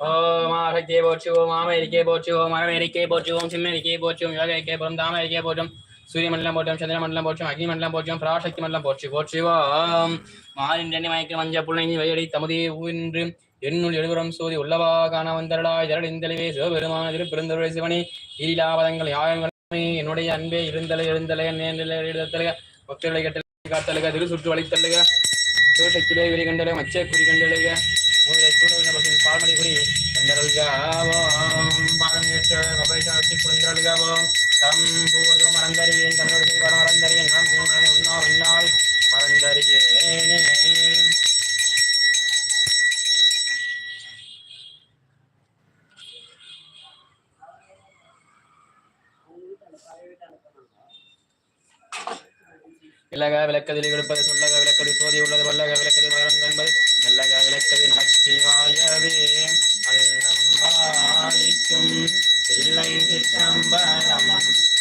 ஓம் ஆசக்தியை போற்றி ஓம் ஆமரிக்கை போற்றி ஓம் அறவேரிக்கை போற்றி ஓம் சிம்மரிக்கை போற்றி ஓம் யோகிக்கை போற்றும் தாமரிக்கை போற்றும் சூரிய மண்டலம் போற்றும் சந்திர மண்டலம் போற்றும் அக்னி மண்டலம் போற்றும் பராசக்தி மண்டலம் போற்றி போற்றுவோம். ஓம் மாறின் மயக்க மஞ்ச புள்ளி வயடி தமுதி ஊன்று என்னுள் எழுபுறம் சூதி உள்ளவா காண வந்தரடாய் ஜரடிந்தலைவே சிவபெருமான திருப்பெருந்தருளை சிவனி ஈலாவதங்கள் யாகங்கள் என்னுடைய அன்பே இருந்தலை எழுந்தலை எழுதத்தலுக பக்தர்களை கட்டளை காத்தலுக திரு சுற்று வழித்தல்லுக சிவசக்தியிலே விரி கண்டலுக மச்ச குறி கண்டலுக மூலை சூழல் பால்மணி குறி கண்டருள்காவோம் பாதம் ஏற்ற கபைசாட்சி மறந்தறியேன் வர மறந்தறியேன் நான் உன்னால் மறந்தறியேனே. இலக விளக்கதில் கொடுப்பது சொல்லக விளக்கடி சோதி உள்ளது வல்லக விளக்கது மரம் என்பது. நல்லக விளக்கதி நமச்சிவாயவே அன்னம்பாலிக்கும் இல்லை சிற்றம்பலம்.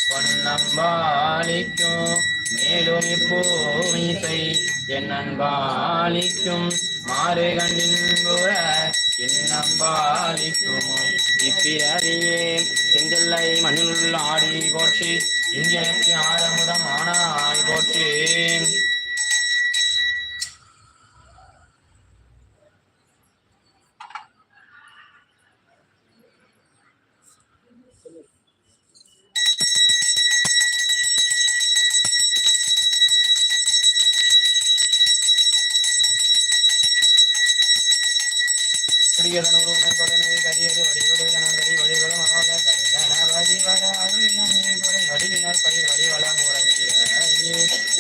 பொன்னம்பாலிக்கும் மேலும் இப்போமிசை என் அன்பாலிக்கும் மாறு கண்டின்புற இன்னம்பாலிக்குமோ இப்பியறியே செஞ்சல்லை மண்ணில் ஆடி போற்றி. இங்கே ஆரமுதம் ஆனாய் போற்றேன்.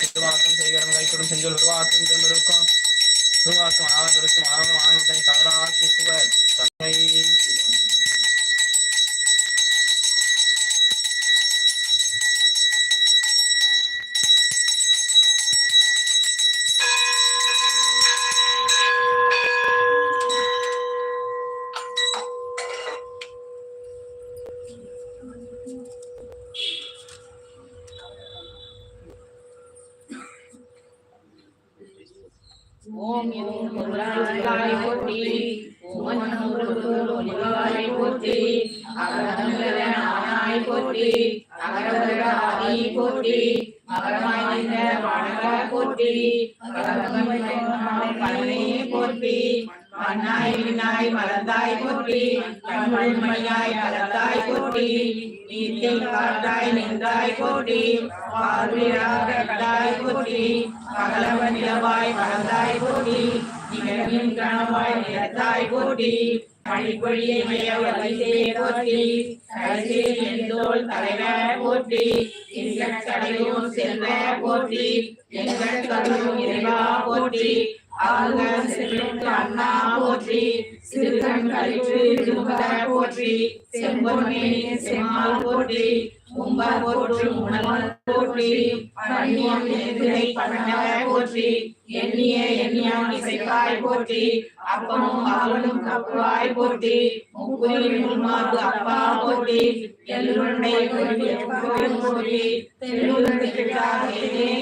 உருவாக்கம் செய்கிறோம் கைப்படும் ஆகும் ஆகும் பெருக்கும் சுவர் போற்றி அகரவர போற்றி மகரமாய் நின்ற போற்றி கலனை போற்றி மண்ணாய் வினாய் மலர்ந்தாய் போற்றி கலந்தாய் போற்றி நீத்தில் காட்டாய் நின்றாய் போற்றி பார்வையாக போற்றி நிலவாய் பறந்தாய் போற்றி நிகழ்வின் கணவாய் நிறத்தாய் போற்றி பழிப்பொழியை போற்றி தலைவர் போற்றி எங்கள் கடையும் செல்வ போற்றி எங்கள் கருவும் இறைவா போற்றி ஆளுக செல்வக்கு அண்ணா போற்றி சிறுகண் கழித்து திருமத போற்றி செம்பொன்மேனி செம்மாள் போற்றி உம்ப போற்றும் உணவன் போற்றி பண்ணியம் எதிரை பண்ணவ போற்றி எண்ணிய எண்ணியாம் இசைக்காய் போற்றி அப்பமும் அவனும் கப்புவாய் போற்றி முக்குரியும் மாறு அப்பா போற்றி எல்லுருண்டை போற்றி தெல்லுருண்டே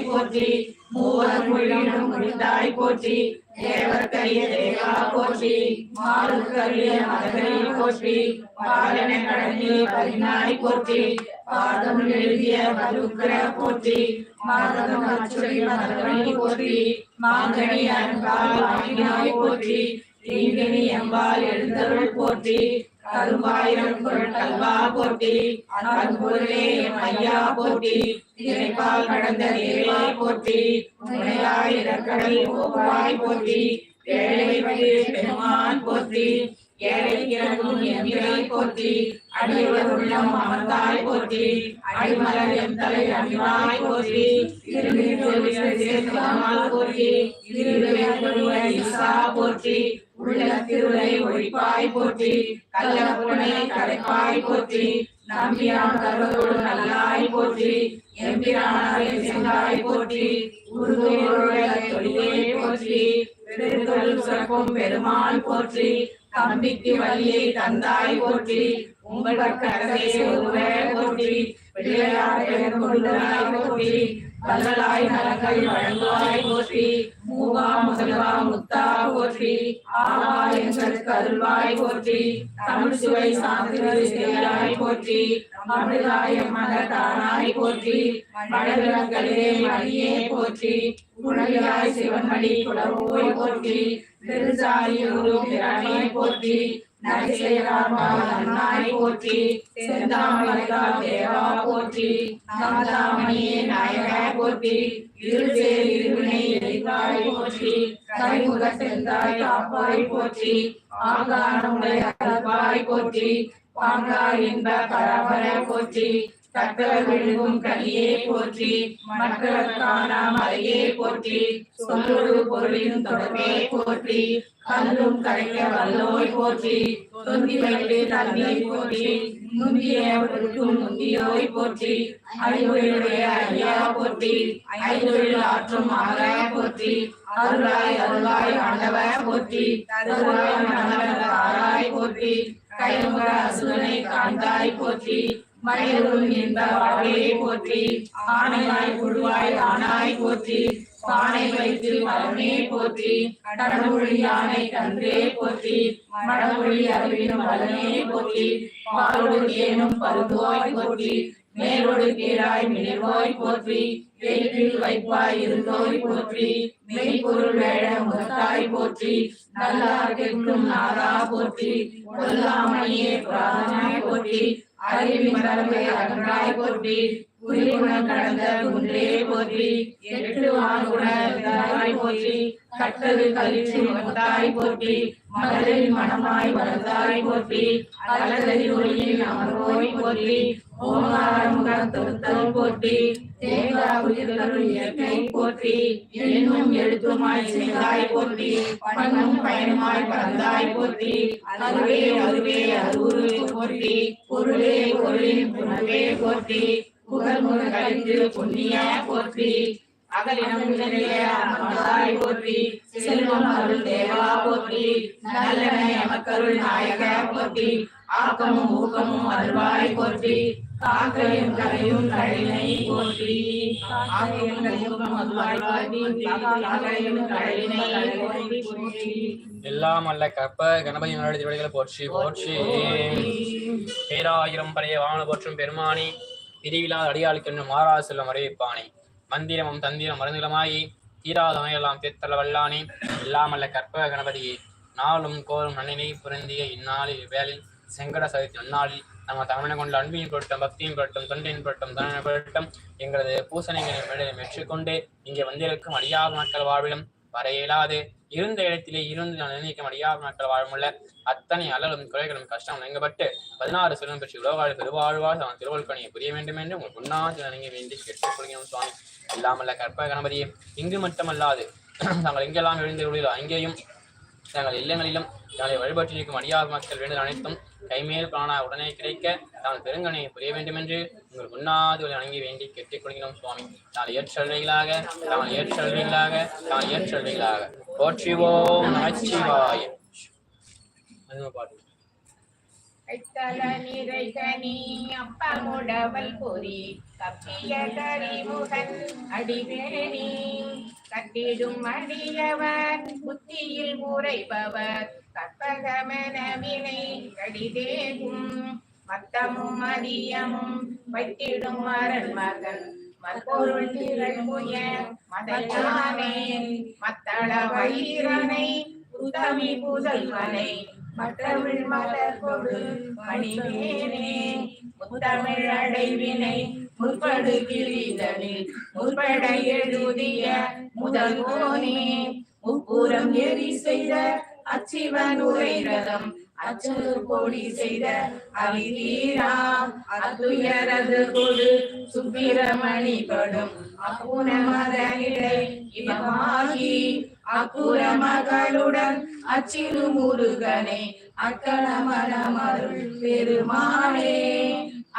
போற்றி மூவர் மொழியிலும் முடிந்தாய் போற்றி தேவர்க்கரிய தேவா போற்றி மாறுக்கரிய மதகரி போற்றி பாலன கடனி பதினாய் போற்றி பாதம் எழுதிய மதுக்கர போற்றி மாதம் அச்சுடைய மதகரி போற்றி மாங்கனி அன்பால் ஆகினாய் போற்றி தீங்கனி அம்பால் எழுந்தவள் போற்றி கரும்பாயிரம் குரல் கல்வா போற்றி அன்பொருளே என் ஐயா போட்டி இறைப்பால் கடந்த தேவா போட்டி உண்மையாய் இடக்கடல் போவாய் போட்டி ஏழை பெருமான் போற்றி ஏழை கிழங்கும் எம்பிரை போற்றி அடியவர் உள்ளம் அமர்ந்தாய் போற்றி அடிமலர் எம் தலை அணிவாய் போற்றி திருநீர் போற்றி திருவேற்கொழுவை போற்றி உள்ள திருளை ஒழிப்பாய் போற்றி கள்ளப்புனை கரைப்பாய் போற்றி நம்பியான் கருவத்தோடு நல்லாய் போற்றி எம்பிரானாரை போற்றி போற்றி பெருந்தொழில் பெருமாள் போற்றி தம்பிக்கு வழியை தந்தாய் போற்றி உங்கள் கரசே போற்றி பிள்ளையார் போற்றி வல்லலாய் நலங்கள் வழங்குவாய் போற்றி மூவா முதல்வா முத்தா போற்றி போற்றி ஆலயங்களுக்கு அருள்வாய் போற்றி தமிழ் சுவை சாந்தியாய் போற்றி அமிர்தாய மகத்தானாய் போற்றி மழவிளங்களே மணியே போற்றி குழலியாய் சிவன்மணி குலவோய் போற்றி திருச்சாயூரும் திறனே போற்றி நரிசேராமாய் போற்றி செந்தாமரைகா தேவா போற்றி நாதாமணியே நாயக போற்றி இருசேர் இருவினை எரிவாய் போற்றி கைமுக செந்தாய் காப்பாய் போற்றி ஆகாரமுடைய அருள்வாய் போற்றி பாங்காய் இன்ப பரபர போற்றி கட்டளை விழுங்கும் கலியே போற்றி மக்களுக்கான மலையே போற்றி சொல்லொரு பொருளின் தொடர்பே போற்றி கல்லும் கரைக்க வல்லோய் போற்றி தொந்தி வைத்து தந்தை போற்றி முந்தியவர்களுக்கும் முந்தியோய் போற்றி அறிவுடைய ஐயா போற்றி ஐந்தொழில் ஆற்றும் ஆக போற்றி அருளாய் அருளாய் ஆண்டவ போற்றி தருவாய் ஆராய் போற்றி கைமுக அசுரனை காந்தாய் போற்றி மயிலும் என்ப வாழ்வையை போற்றி ஆணையாய் குழுவாய் ஆனாய் போற்றி பானை வைத்து மரமே போற்றி கடமொழி யானை கன்றே போற்றி மடமொழி அறிவினும் வலனே போற்றி பாலோடு ஏனும் பருந்தோய் போற்றி மேலோடு கீழாய் மிளிர்வோய் போற்றி வெயிலில் வைப்பாய் இருந்தோய் போற்றி மெய்ப்பொருள் வேட முகத்தாய் போற்றி நல்லார்க்கும் நாரா போற்றி கொல்லாமையே பிராணனாய் போற்றி आदि विमान में अग्राय को देख। குறிகுணம் கடந்த குன்றே போற்றி எட்டு வாங்குணாய் போற்றி கட்டது கலிச்சு முகத்தாய் போற்றி மகளிர் மனமாய் வளர்ந்தாய் போற்றி அலகதி ஒளியில் அமர்வோய் போற்றி ஓங்காரமுகம் தொடுத்தல் போற்றி தேங்கா உயிர்களுள் இயற்கை போற்றி எண்ணும் எழுத்துமாய் செய்தாய் போற்றி பண்ணும் பயனுமாய் பறந்தாய் போற்றி அதுவே அதுவே அருவுரு போற்றி பொருளே பொருளின் புனவே போற்றி புகழ் முக கழித்து புண்ணிய போற்றி. அகலினம் நிறைய அமர்ந்தாய் போற்றி. செல்வம் அருள் தேவா போற்றி. நல்லன எமக்கருள் நாயக போற்றி. ஆக்கமும் ஊக்கமும் அருள்வாய் போற்றி. காக்கையும் கரையும் கழினை போற்றி. ஆக்கையும் கரையும் அருள்வாய் போற்றி. காக்கையும் கழினை போற்றி. எல்லாம் அல்ல கற்ப கணபதி திருவடிகளை போற்றி போற்றி. பேராயிரம் பழைய வாகன போற்றும் பெருமானி. பிரிவிழா அடியாளுக்கென்று மாறா செல்லும் அறிவிப்பானே. மந்திரமும் தந்திரம் மருந்துகளமாயி தீராதமையெல்லாம் தேத்தல வல்லானே. இல்லாமல்ல கற்பக கணபதியே. நாளும் கோரும் நன்னினை புரிந்திய இந்நாளில் வேலில் செங்கட சதித்த நன்னாளில் நம்ம தமிழனை கொண்ட அன்பின் பொருட்டம் பக்தியின் பொருட்டம் தொண்டின் பொருட்டம் தன பொருட்டம் எங்களது பூசணைகளை மெச்சுக்கொண்டு இங்கே வந்திருக்கும் அடியார் மக்கள் வாழ்விலும் வர இயலாது. இருந்த இடத்திலே இருந்து நான் நிர்ணயிக்க முடியாத மக்கள் வாழமுள்ள அத்தனை அலலும் குறைகளும் கஷ்டம் நீங்கப்பட்டு பதினாறு சிறுவன் பெற்று உலவாழ் பெருவாழ்வாழ் அவன் திருவள்கணியை புரிய வேண்டும் என்று உங்கள் முன்னாள் நினைங்க வேண்டி கேட்டுக்கொள்கிறோம் சுவாமி. இல்லாமல்ல கற்ப கணபதியே இங்கு மட்டுமல்லாது நாங்கள் எங்கெல்லாம் எழுந்துள்ளீர்களோ அங்கேயும் தங்கள் இல்லங்களிலும் தங்களை வழிபட்டிருக்கும் அடியார் மக்கள் வேண்டல் அனைத்தும் கைமேல் பிராணா உடனே கிடைக்க தான் பெருங்கனையை புரிய வேண்டும் என்று உங்கள் முன்னாது அணங்கி வேண்டி கேட்டுக்கொள்கிறோம் சுவாமி. தாங்கள் ஏற்றல்வைகளாக தான் ஏற்றல்வைகளாக தாங்கள் ஏற்றல்வைகளாக போற்றிவோம் நமச்சிவாய பாட்டு. கைத்தல நிறைகனி அப்பமுடவல் பொறி கப்பிய கரிமுகன் அடிவேணி. கட்டிடும் அடியவர் புத்தியில் உரைபவர் கற்பகமெனவினை கடிதேகும். மத்தமும் மதியமும் வைத்திடும் மரன் மகன் மற்பொருள் திரள் திரள்முய மதையானே மத்தள வயிறனை உத்தமி புதல்வனை மற்றமிழ் மலர் கொடு மணிமேனே முத்தமிழ் அடைவினை முற்படு கிழிதனில் முற்பட எழுதிய முதல் கோனே முப்புறம் எரி செய்த அச்சிவன் உரைரதம் அச்சது பொடி செய்த அவிதீரா அத்துயரது கொடு சுப்பிரமணி படும் அப்புன இடை இவமாகி அப்புற மகளுடன் அச்சிறு முருகனை அக்கணமனமருள் பெருமானே.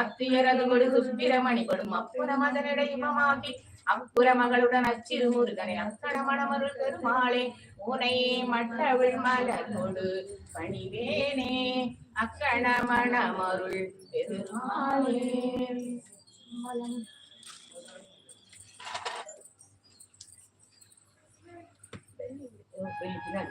அத்துயரது கொடு சுப்பிரமணி கொடும் அப்புற மதனிடை இவமாகி அப்புற மகளுடன் அச்சிறு முருகனை அக்கணமனமருள் பெருமாளே. உனையே மட்டவிழ் மலர் கொடு பணிவேனே அக்கணமணமருள் பெருமாளே. 都可以去那里